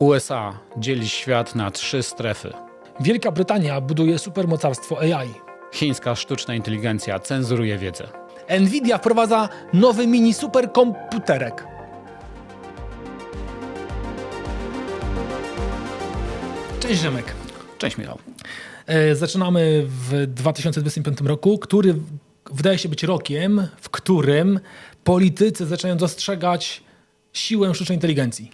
USA dzieli świat na trzy strefy. Wielka Brytania buduje supermocarstwo AI. Chińska sztuczna inteligencja cenzuruje wiedzę. Nvidia wprowadza nowy mini superkomputerek. Cześć Rzemek. Cześć Michał. E, Zaczynamy w 2025 roku, który wydaje się być rokiem, w którym politycy zaczynają dostrzegać siłę sztucznej inteligencji.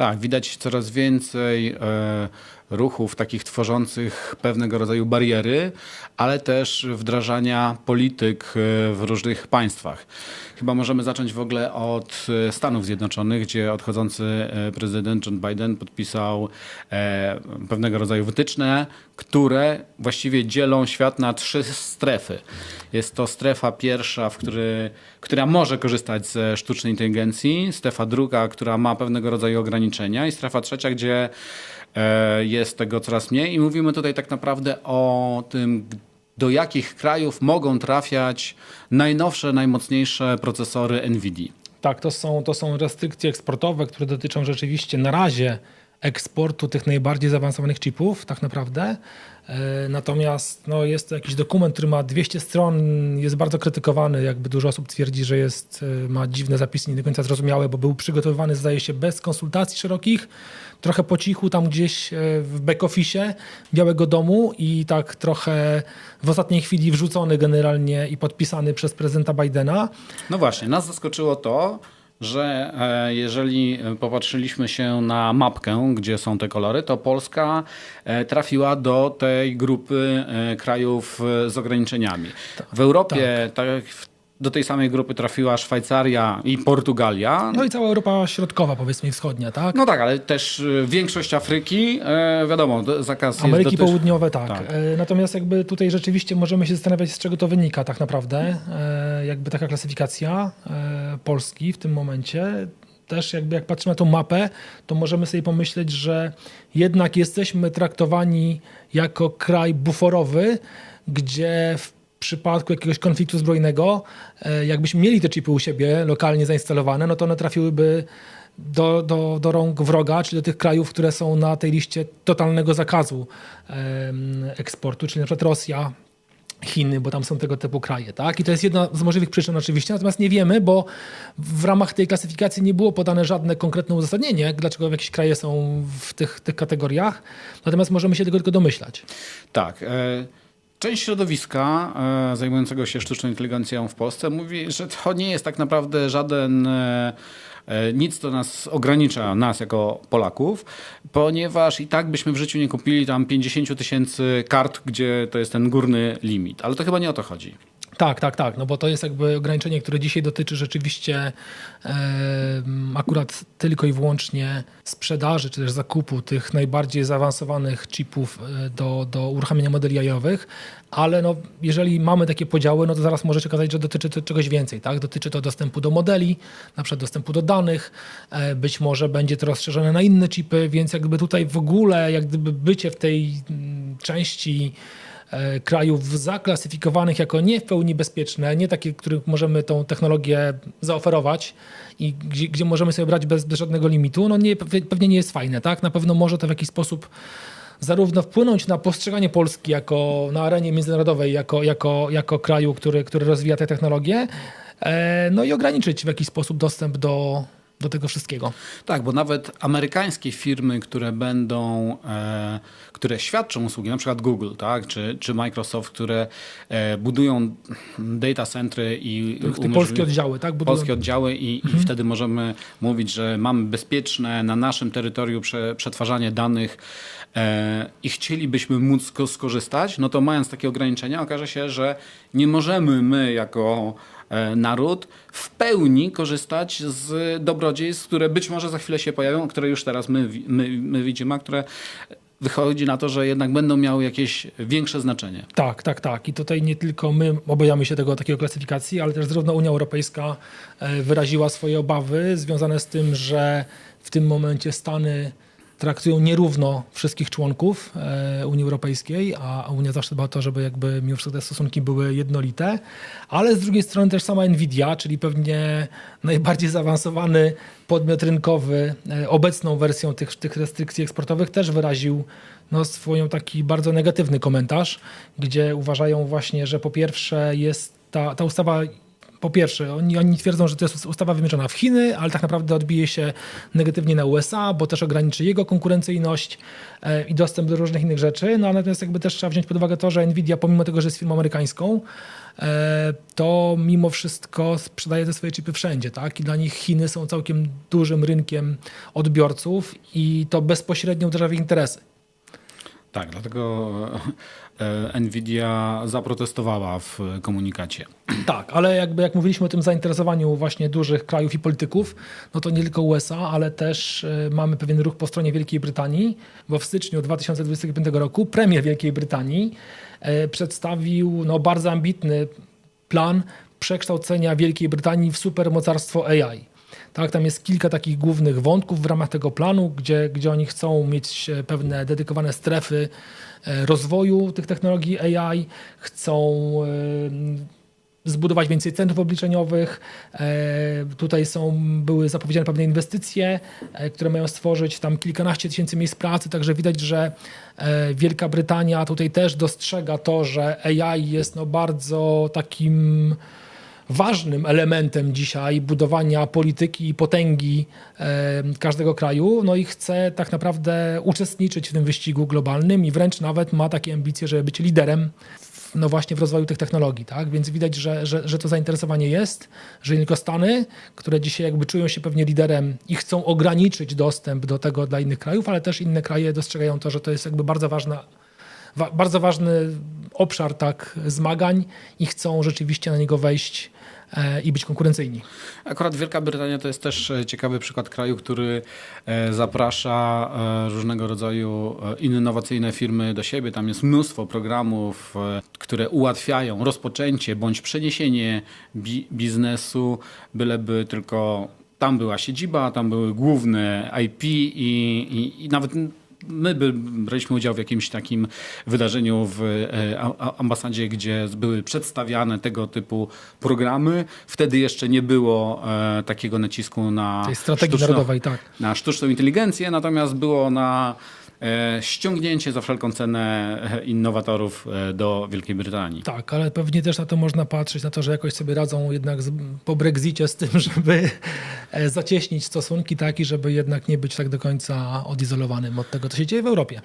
Tak, widać coraz więcej e, ruchów takich tworzących pewnego rodzaju bariery, ale też wdrażania polityk e, w różnych państwach. Chyba możemy zacząć w ogóle od e, Stanów Zjednoczonych, gdzie odchodzący prezydent John Biden podpisał pewnego rodzaju wytyczne, które właściwie dzielą świat na trzy strefy. Jest to strefa pierwsza, w który, która może korzystać ze sztucznej inteligencji, strefa druga, która ma pewnego rodzaju ograniczenia i strefa trzecia, gdzie e, jest tego coraz mniej. I mówimy tutaj tak naprawdę o tym, do jakich krajów mogą trafiać najnowsze, najmocniejsze procesory NVIDIA. Tak, to są, to są restrykcje eksportowe, które dotyczą rzeczywiście na razie eksportu tych najbardziej zaawansowanych chipów, tak naprawdę. E, Natomiast no, jest to jakiś dokument, który ma 200 stron, jest bardzo krytykowany. Jakby dużo osób twierdzi, że jest, e, ma dziwne zapisy, nie do końca zrozumiałe, bo był przygotowywany, zdaje się, bez konsultacji szerokich, trochę po cichu, tam gdzieś e, w back-office Białego Domu i tak trochę w ostatniej chwili wrzucony generalnie i podpisany przez prezydenta Bidena. No właśnie, nas zaskoczyło to, że e, jeżeli popatrzyliśmy się na mapkę, gdzie są te kolory, to Polska e, trafiła do tej grupy e, krajów z ograniczeniami. W Europie tak. Do tej samej grupy trafiła Szwajcaria i Portugalia. No i cała Europa Środkowa, powiedzmy, i wschodnia, tak? No tak, ale też e, większość Afryki, e, wiadomo, zakaz Ameryki dotyczy- Południowe, tak. tak. E, Natomiast jakby tutaj rzeczywiście możemy się zastanawiać, z czego to wynika tak naprawdę. E, Jakby taka klasyfikacja Polski w tym momencie. Też jakby jak patrzymy na tą mapę, to możemy sobie pomyśleć, że jednak jesteśmy traktowani jako kraj buforowy, gdzie w przypadku jakiegoś konfliktu zbrojnego, e, jakbyśmy mieli te chipy u siebie lokalnie zainstalowane, no to one trafiłyby do, do, do rąk wroga, czyli do tych krajów, które są na tej liście totalnego zakazu eksportu, czyli na przykład Rosja, Chiny, bo tam są tego typu kraje, tak? I to jest jedna z możliwych przyczyn oczywiście, natomiast nie wiemy, bo w ramach tej klasyfikacji nie było podane żadne konkretne uzasadnienie, dlaczego jakieś kraje są w tych, tych kategoriach, natomiast możemy się tego tylko domyślać. Tak. E, część środowiska e, zajmującego się sztuczną inteligencją w Polsce mówi, że to nie jest tak naprawdę żaden. E, e, nic, co nas ogranicza, nas jako Polaków, ponieważ i tak byśmy w życiu nie kupili tam 50 tysięcy kart, gdzie to jest ten górny limit. Ale to chyba nie o to chodzi. Tak, tak, tak, no bo to jest jakby ograniczenie, które dzisiaj dotyczy rzeczywiście em, akurat tylko i wyłącznie sprzedaży, czy też zakupu tych najbardziej zaawansowanych chipów e, do, do uruchamiania modeli jajowych, ale no, jeżeli mamy takie podziały, no to zaraz może się okazać, że dotyczy to czegoś więcej, tak? Dotyczy to dostępu do modeli, na przykład dostępu do danych, e, być może będzie to rozszerzone na inne chipy, więc jakby tutaj w ogóle jak gdyby bycie w tej mm, części e, krajów zaklasyfikowanych jako nie w pełni bezpieczne, nie takie, których możemy tą technologię zaoferować i gdzie, gdzie możemy sobie brać bez, bez żadnego limitu, no nie, pe- pewnie nie jest fajne, tak? Na pewno może to w jakiś sposób zarówno wpłynąć na postrzeganie Polski jako na arenie międzynarodowej, jako, jako, jako kraju, który, który rozwija te technologie, e, no i ograniczyć w jakiś sposób dostęp do, do tego wszystkiego. Tak, bo nawet amerykańskie firmy, które będą, e, które świadczą usługi, na przykład Google, tak, czy, czy Microsoft, które e, budują data centry i umożliwi- polskie oddziały, tak? Budują- polskie oddziały i, i wtedy możemy mówić, że mamy bezpieczne na naszym terytorium prze, przetwarzanie danych e, i chcielibyśmy móc sko- skorzystać, no to mając takie ograniczenia, okaże się, że nie możemy my jako naród w pełni korzystać z dobrodziejstw, które być może za chwilę się pojawią, które już teraz my, my, my widzimy, a które wychodzi na to, że jednak będą miały jakieś większe znaczenie. Tak, tak, tak. I tutaj nie tylko my obawiamy się tego takiego klasyfikacji, ale też zarówno Unia Europejska e, wyraziła swoje obawy związane z tym, że w tym momencie Stany traktują nierówno wszystkich członków e, Unii Europejskiej, a Unia zawsze dba o to, żeby jakby mimo wszystko te stosunki były jednolite, ale z drugiej strony też sama Nvidia, czyli pewnie najbardziej zaawansowany podmiot rynkowy e, obecną wersją tych, tych restrykcji eksportowych też wyraził no, swoją taki bardzo negatywny komentarz, gdzie uważają właśnie, że po pierwsze jest ta, ta ustawa po pierwsze, oni, oni twierdzą, że to jest ustawa wymierzona w Chiny, ale tak naprawdę odbije się negatywnie na USA, bo też ograniczy jego konkurencyjność e, i dostęp do różnych innych rzeczy. No, natomiast jakby też trzeba wziąć pod uwagę to, że Nvidia, pomimo tego, że jest firmą amerykańską, e, to mimo wszystko sprzedaje te swoje chipy wszędzie, tak? I dla nich Chiny są całkiem dużym rynkiem odbiorców i to bezpośrednio uderza w ich interesy. Tak, dlatego e, Nvidia zaprotestowała w komunikacie. Tak, ale jakby jak mówiliśmy o tym zainteresowaniu właśnie dużych krajów i polityków, no to nie tylko USA, ale też e, mamy pewien ruch po stronie Wielkiej Brytanii, bo w styczniu 2025 roku premier Wielkiej Brytanii e, przedstawił no, bardzo ambitny plan przekształcenia Wielkiej Brytanii w supermocarstwo AI. Tak, tam jest kilka takich głównych wątków w ramach tego planu, gdzie, gdzie oni chcą mieć e, pewne dedykowane strefy e, rozwoju tych technologii AI, chcą e, zbudować więcej centrów obliczeniowych. Tutaj są, były zapowiedziane pewne inwestycje, które mają stworzyć tam kilkanaście tysięcy miejsc pracy, także widać, że Wielka Brytania tutaj też dostrzega to, że AI jest no bardzo takim ważnym elementem dzisiaj budowania polityki i potęgi e, każdego kraju, no i chce tak naprawdę uczestniczyć w tym wyścigu globalnym i wręcz nawet ma takie ambicje, żeby być liderem no właśnie w rozwoju tych technologii, tak? Więc widać, że, że, że to zainteresowanie jest, że nie tylko Stany, które dzisiaj jakby czują się pewnie liderem i chcą ograniczyć dostęp do tego dla innych krajów, ale też inne kraje dostrzegają to, że to jest jakby bardzo ważna wa- bardzo ważny obszar tak zmagań i chcą rzeczywiście na niego wejść i być konkurencyjni. Akurat Wielka Brytania to jest też e, ciekawy przykład kraju, który e, zaprasza e, różnego rodzaju e, innowacyjne firmy do siebie. Tam jest mnóstwo programów, e, które ułatwiają rozpoczęcie bądź przeniesienie bi biznesu, byleby tylko tam była siedziba, tam były główne IP i, i, i nawet My by braliśmy udział w jakimś takim wydarzeniu w e, ambasadzie, gdzie były przedstawiane tego typu programy. Wtedy jeszcze nie było e, takiego nacisku na Tej strategii sztuczną- narodowej, tak. na sztuczną inteligencję, natomiast było na ściągnięcie za wszelką cenę e, innowatorów e, do Wielkiej Brytanii. Tak, ale pewnie też na to można patrzeć, na to, że jakoś sobie radzą jednak z, po Brexicie z tym, żeby e, zacieśnić stosunki tak i żeby jednak nie być tak do końca odizolowanym od tego, co się dzieje w Europie.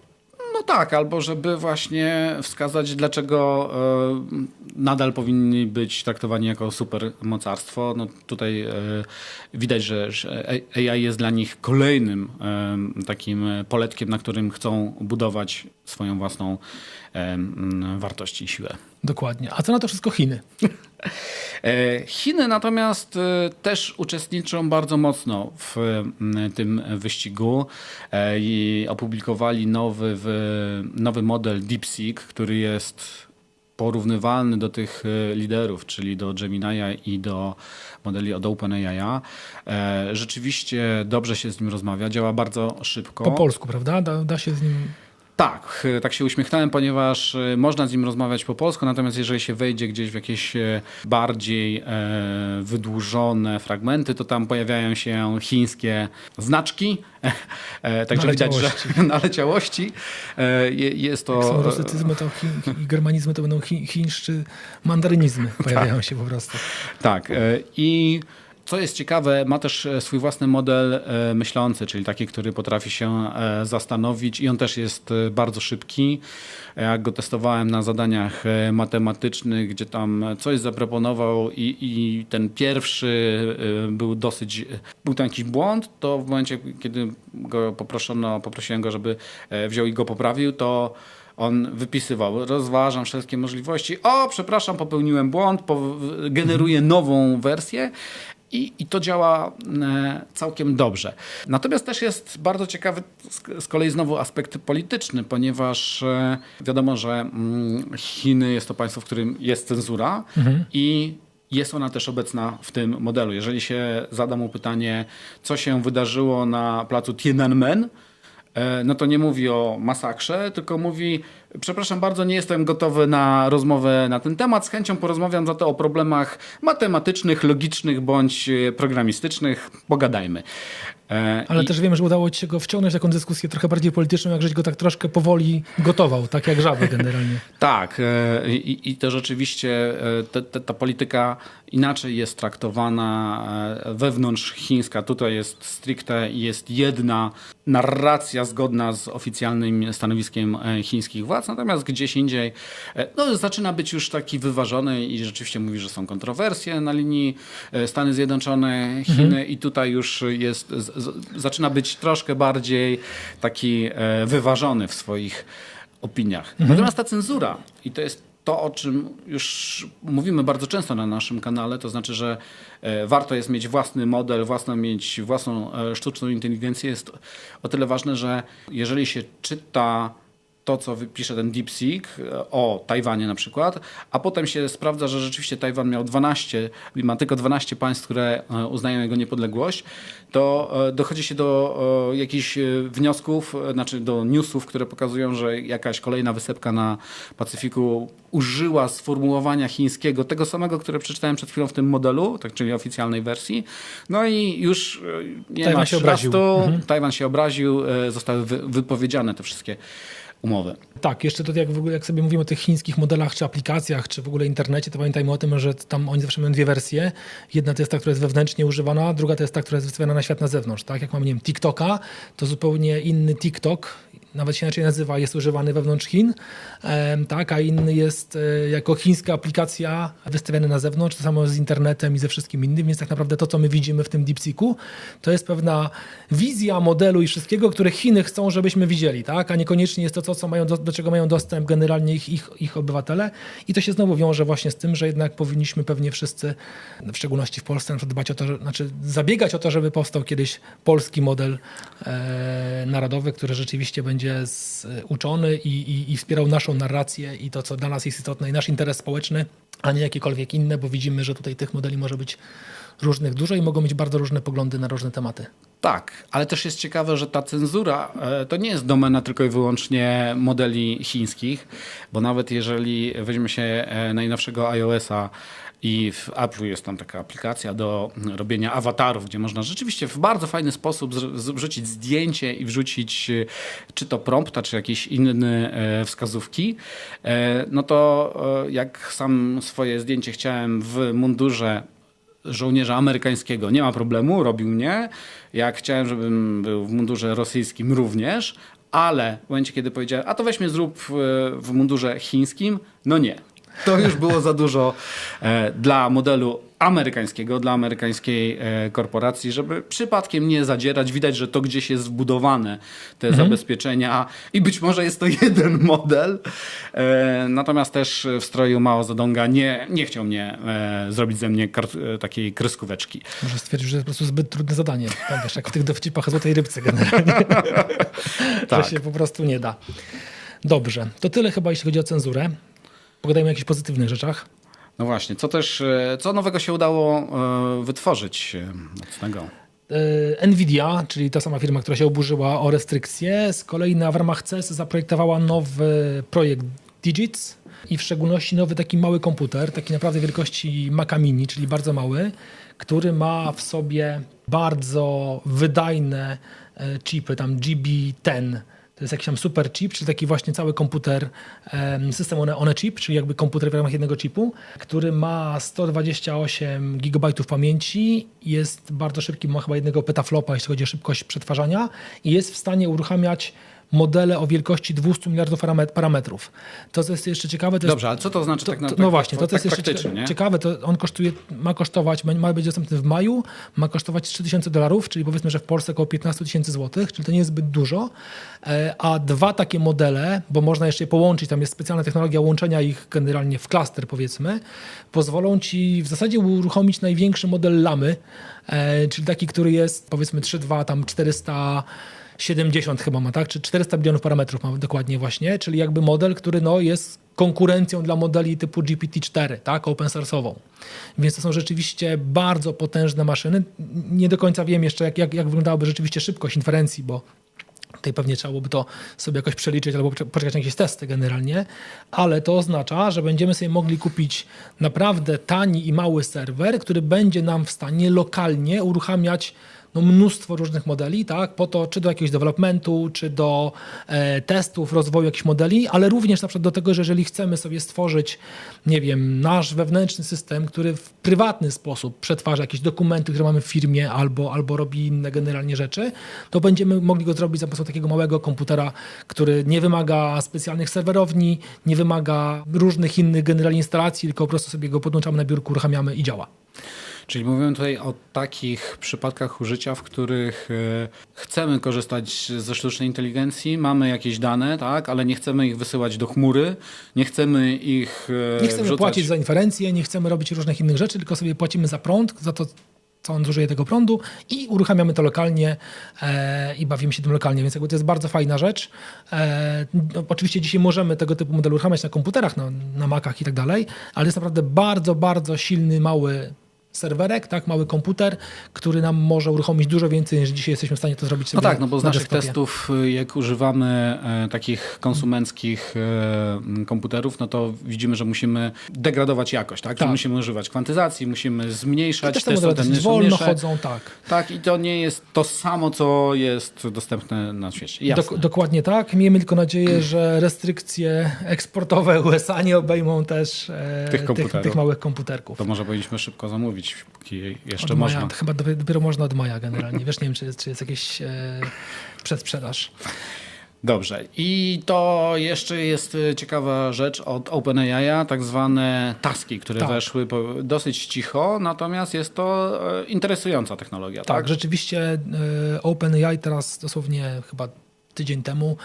Tak, albo żeby właśnie wskazać, dlaczego e, nadal powinni być traktowani jako supermocarstwo. No tutaj e, widać, że, że AI jest dla nich kolejnym e, takim poletkiem, na którym chcą budować swoją własną e, m, wartość i siłę. Dokładnie. A co na to wszystko Chiny? E, Chiny natomiast e, też uczestniczą bardzo mocno w m, tym wyścigu e, i opublikowali nowy, nowy model DeepSeek, który jest porównywalny do tych liderów, czyli do Gemini'a i do modeli od OpenAI. Rzeczywiście dobrze się z nim rozmawia, działa bardzo szybko. Po polsku, prawda? Da, da się z nim... Tak, e, tak się uśmiechnąłem, ponieważ e, można z nim rozmawiać po polsku, natomiast jeżeli się wejdzie gdzieś w jakieś e, bardziej wydłużone fragmenty, to tam pojawiają się chińskie znaczki. Także widać, że naleciałości. Je- jest to. Jak są rusycyzmy to i germanizmy, to będą chi, chińszczy mandarynizmy pojawiają się po prostu. Tak. I co jest ciekawe, ma też e, swój własny model e, myślący, czyli taki, który potrafi się e, zastanowić i on też jest bardzo szybki. Jak go testowałem na zadaniach matematycznych, gdzie tam coś zaproponował i, i ten pierwszy był dosyć, był tam jakiś błąd, to w momencie, kiedy go poproszono, poprosiłem go, żeby wziął i go poprawił, to on wypisywał, rozważam wszystkie możliwości. O, przepraszam, popełniłem błąd, po, generuję nową wersję. I, I to działa e, całkiem dobrze. Natomiast też jest bardzo ciekawy z, kolei znowu aspekt polityczny, ponieważ e, wiadomo, że mm, Chiny jest to państwo, w którym jest cenzura i jest ona też obecna w tym modelu. Jeżeli się zada mu pytanie, co się wydarzyło na placu Tiananmen, e, no to nie mówi o masakrze, tylko mówi, przepraszam bardzo, nie jestem gotowy na rozmowę na ten temat, z chęcią porozmawiam za to o problemach matematycznych, logicznych bądź e, programistycznych, pogadajmy. E, Ale i- też wiemy, że udało ci się go wciągnąć w taką dyskusję trochę bardziej polityczną, jak żeś go tak troszkę powoli gotował, tak jak żabę generalnie. Tak, e, i, i to rzeczywiście e, te, ta polityka inaczej jest traktowana wewnątrz chińska. Tutaj jest stricte jest jedna narracja zgodna z oficjalnym stanowiskiem chińskich władz, natomiast gdzieś indziej no, zaczyna być już taki wyważony i rzeczywiście mówi, że są kontrowersje na linii Stany Zjednoczone, Chiny i tutaj już jest, zaczyna być troszkę bardziej taki e, wyważony w swoich opiniach. Natomiast ta cenzura, i to jest to, o czym już mówimy bardzo często na naszym kanale, to znaczy, że e, warto jest mieć własny model, własną, mieć własną e, sztuczną inteligencję, jest o tyle ważne, że jeżeli się czyta to, co wypisze ten DeepSeek e, o Tajwanie na przykład, a potem się sprawdza, że rzeczywiście Tajwan miał 12, ma tylko 12 państw, które e, uznają jego niepodległość, to e, dochodzi się do jakichś wniosków, znaczy do newsów, które pokazują, że jakaś kolejna wysepka na Pacyfiku użyła sformułowania chińskiego, tego samego, które przeczytałem przed chwilą w tym modelu, tak, czyli oficjalnej wersji. No i już nie Tajwan ma się obraził. 13, Tajwan się obraził, zostały wy, wypowiedziane te wszystkie umowy. Tak, jeszcze to jak, w ogóle, jak sobie mówimy o tych chińskich modelach, czy aplikacjach, czy w ogóle internecie, to pamiętajmy o tym, że tam oni zawsze mają dwie wersje. Jedna to jest ta, która jest wewnętrznie używana, druga to jest ta, która jest wystawiana na świat na zewnątrz. Tak? Jak mamy, nie wiem, TikToka, to zupełnie inny TikTok, nawet się inaczej nazywa, jest używany wewnątrz Chin, tak, a inny jest e, jako chińska aplikacja wystawiany na zewnątrz, to samo z internetem i ze wszystkim innym, więc tak naprawdę to, co my widzimy w tym DeepSeeku, to jest pewna wizja modelu i wszystkiego, które Chiny chcą, żebyśmy widzieli, tak, a niekoniecznie jest to, to co mają do, do czego mają dostęp generalnie ich, ich, ich obywatele. I to się znowu wiąże właśnie z tym, że jednak powinniśmy pewnie wszyscy, w szczególności w Polsce, dbać o to, znaczy zabiegać o to, żeby powstał kiedyś polski model e, narodowy, który rzeczywiście będzie z, uczony i, i, i wspierał naszą narrację i to, co dla nas jest istotne i nasz interes społeczny, a nie jakiekolwiek inne, bo widzimy, że tutaj tych modeli może być różnych dużo i mogą mieć bardzo różne poglądy na różne tematy. Tak, ale też jest ciekawe, że ta cenzura e, to nie jest domena tylko i wyłącznie modeli chińskich, bo nawet jeżeli weźmie się e, najnowszego iOS-a i w Apple jest tam taka aplikacja do robienia awatarów, gdzie można rzeczywiście w bardzo fajny sposób wrzucić zdjęcie i wrzucić e, czy to prompta, czy jakieś inne e, wskazówki, e, no to jak sam swoje zdjęcie chciałem w mundurze żołnierza amerykańskiego nie ma problemu, robił mnie. Jak chciałem, żebym był w mundurze rosyjskim również, ale w momencie, kiedy powiedziałem, a to weź mnie zrób w mundurze chińskim, no nie. To już było za dużo e, dla modelu amerykańskiego, dla amerykańskiej e, korporacji, żeby przypadkiem nie zadzierać. Widać, że to gdzieś jest wbudowane, te zabezpieczenia i być może jest to jeden model. E, natomiast też w stroju Mao Zedonga nie, nie chciał mnie zrobić ze mnie takiej kreskóweczki. Może stwierdził, że to jest po prostu zbyt trudne zadanie. Tak, wiesz, jak w tych dowcipach złotej rybce generalnie. Tak. To się po prostu nie da. Dobrze, to tyle chyba jeśli chodzi o cenzurę. Pogadajmy o jakichś pozytywnych rzeczach. No właśnie, co też, e, co nowego się udało e, wytworzyć e, mocnego? Nvidia, czyli ta sama firma, która się oburzyła o restrykcje, z kolei na, w ramach CES zaprojektowała nowy projekt Digits i w szczególności nowy taki mały komputer, taki naprawdę wielkości Maca Mini, czyli bardzo mały, który ma w sobie bardzo wydajne chipy, tam GB10. To jest jakiś tam super chip, czyli taki właśnie cały komputer, em, system on, on a chip, czyli jakby komputer w ramach jednego chipu, który ma 128 GB pamięci, jest bardzo szybki, ma chyba jednego petaflopa, jeśli chodzi o szybkość przetwarzania i jest w stanie uruchamiać modele o wielkości 200 miliardów paramet- parametrów. To, co jest jeszcze ciekawe, to jest Dobrze, ale co to znaczy to, tak na to, tak, no właśnie, to, tak to jest jeszcze ciekawe, to on kosztuje, ma kosztować, ma- ma być dostępny w maju, ma kosztować 3000 dolarów, czyli powiedzmy, że w Polsce około 15 tysięcy złotych, czyli to nie jest zbyt dużo, E, a dwa takie modele, bo można jeszcze je połączyć, tam jest specjalna technologia łączenia ich generalnie w klaster powiedzmy, pozwolą ci w zasadzie uruchomić największy model lamy, e, czyli taki, który jest powiedzmy 3.2, tam 400 70 chyba ma, tak? Czy 400 milionów parametrów ma dokładnie właśnie, czyli jakby model, który no, jest konkurencją dla modeli typu GPT-4, tak? Open source'ową. Więc to są rzeczywiście bardzo potężne maszyny. Nie do końca wiem jeszcze, jak, jak, jak wyglądałaby rzeczywiście szybkość inferencji, bo Tutaj pewnie trzeba byłoby to sobie jakoś przeliczyć albo poczekać na jakieś testy generalnie, ale to oznacza, że będziemy sobie mogli kupić naprawdę tani i mały serwer, który będzie nam w stanie lokalnie uruchamiać no, mnóstwo różnych modeli, tak, po to, czy do jakiegoś developmentu, czy do e, testów, rozwoju jakichś modeli, ale również na przykład do tego, że jeżeli chcemy sobie stworzyć, nie wiem, nasz wewnętrzny system, który w prywatny sposób przetwarza jakieś dokumenty, które mamy w firmie, albo, albo robi inne generalnie rzeczy, to będziemy mogli go zrobić za pomocą takiego małego komputera, który nie wymaga specjalnych serwerowni, nie wymaga różnych innych generalnie instalacji, tylko po prostu sobie go podłączamy na biurku, uruchamiamy i działa. Czyli mówimy tutaj o takich przypadkach użycia, w których e, chcemy korzystać ze sztucznej inteligencji, mamy jakieś dane, tak, ale nie chcemy ich wysyłać do chmury, nie chcemy ich e, Nie chcemy wrzucać... płacić za inferencję, nie chcemy robić różnych innych rzeczy, tylko sobie płacimy za prąd, za to, co on zużyje tego prądu i uruchamiamy to lokalnie e, i bawimy się tym lokalnie, więc jakby to jest bardzo fajna rzecz. E, no, oczywiście dzisiaj możemy tego typu model uruchamiać na komputerach, na, na Macach i tak dalej, ale jest naprawdę bardzo, bardzo silny, mały serwerek, tak, mały komputer, który nam może uruchomić dużo więcej niż dzisiaj jesteśmy w stanie to zrobić No sobie tak, no bo z na naszych desktopie. testów, y, jak używamy e, takich konsumenckich e, komputerów, no to widzimy, że musimy degradować jakość, tak? Tak. Musimy używać kwantyzacji, musimy zmniejszać też te te modele są dosyć te wolno chodzą, tak. Tak, i to nie jest to samo, co jest dostępne na świecie. Dok- dokładnie tak. Miejmy tylko nadzieję, że restrykcje eksportowe USA nie obejmą też e, Tych tych, tych małych komputerków. To może powinniśmy szybko zamówić, póki jeszcze Od można. maja, chyba dopiero, można od maja generalnie. Wiesz, nie wiem, czy, jest- czy jest jakiś e, przedsprzedaż. Dobrze. I to jeszcze jest e, ciekawa rzecz od OpenAI, tak zwane taski, które Tak. weszły dosyć cicho, natomiast jest to e, interesująca technologia, Tak, tak? rzeczywiście e, OpenAI teraz dosłownie chyba tydzień temu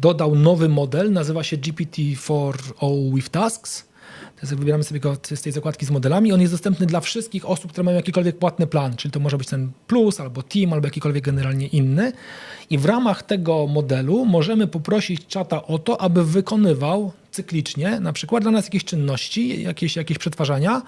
dodał nowy model, nazywa się GPT-4o with Tasks. To jest, wybieramy sobie go z tej zakładki z modelami. On jest dostępny dla wszystkich osób, które mają jakikolwiek płatny plan, czyli to może być ten Plus, albo Team, albo jakikolwiek generalnie inny. I w ramach tego modelu możemy poprosić czata o to, aby wykonywał cyklicznie, na przykład dla nas jakieś czynności, jakieś, jakieś przetwarzania,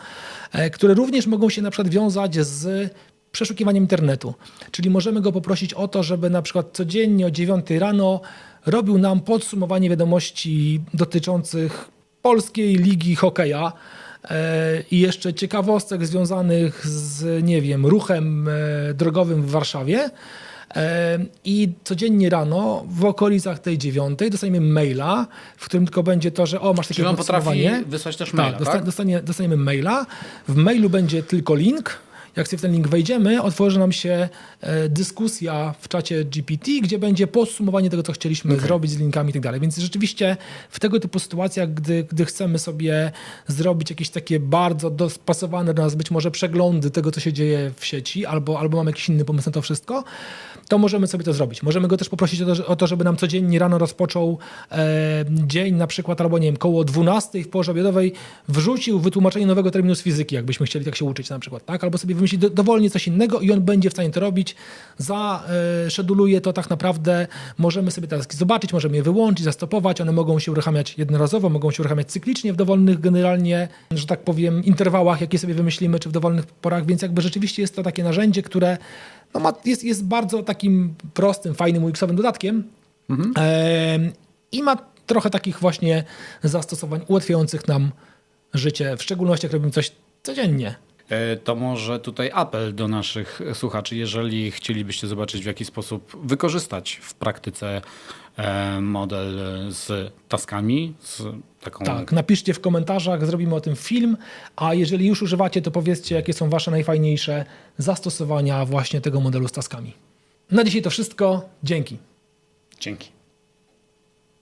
e, które również mogą się na przykład wiązać z przeszukiwaniem internetu. Czyli możemy go poprosić o to, żeby na przykład codziennie o 9 rano robił nam podsumowanie wiadomości dotyczących polskiej ligi hokeja e, i jeszcze ciekawostek związanych z, nie wiem, ruchem e, drogowym w Warszawie. E, I codziennie rano w okolicach tej dziewiątej dostaniemy maila, w którym tylko będzie to, że o, masz takie Czyli on podsumowanie. wysłać też maila, tak, tak? dostanie, dostaniemy maila. W mailu będzie tylko link. Jak sobie w ten link wejdziemy, otworzy nam się e, dyskusja w czacie GPT, gdzie będzie podsumowanie tego, co chcieliśmy zrobić z linkami i tak dalej. Więc rzeczywiście w tego typu sytuacjach, gdy, gdy chcemy sobie zrobić jakieś takie bardzo dopasowane do nas być może przeglądy tego, co się dzieje w sieci, albo, albo mamy jakiś inny pomysł na to wszystko, to możemy sobie to zrobić. Możemy go też poprosić o to, o to żeby nam codziennie rano rozpoczął e, dzień na przykład, albo nie wiem, koło 12 w porze obiadowej wrzucił wytłumaczenie nowego terminu z fizyki, jakbyśmy chcieli tak się uczyć na przykład, tak? Albo sobie wymyślić do, dowolnie coś innego i on będzie w stanie to robić. Za e, szeduluje to tak naprawdę. Możemy sobie teraz zobaczyć, możemy je wyłączyć, zastopować. One mogą się uruchamiać jednorazowo, mogą się uruchamiać cyklicznie w dowolnych generalnie, że tak powiem, interwałach, jakie sobie wymyślimy, czy w dowolnych porach, więc jakby rzeczywiście jest to takie narzędzie, które no ma, jest, jest bardzo takim prostym, fajnym UX-owym dodatkiem Em, i ma trochę takich właśnie zastosowań ułatwiających nam życie, w szczególności jak robimy coś codziennie. E, To może tutaj apel do naszych słuchaczy, jeżeli chcielibyście zobaczyć, w jaki sposób wykorzystać w praktyce e, model z taskami, z taką Tak, napiszcie w komentarzach, zrobimy o tym film, a jeżeli już używacie, to powiedzcie, jakie są wasze najfajniejsze zastosowania właśnie tego modelu z taskami. Na dzisiaj to wszystko. Dzięki. Dzięki.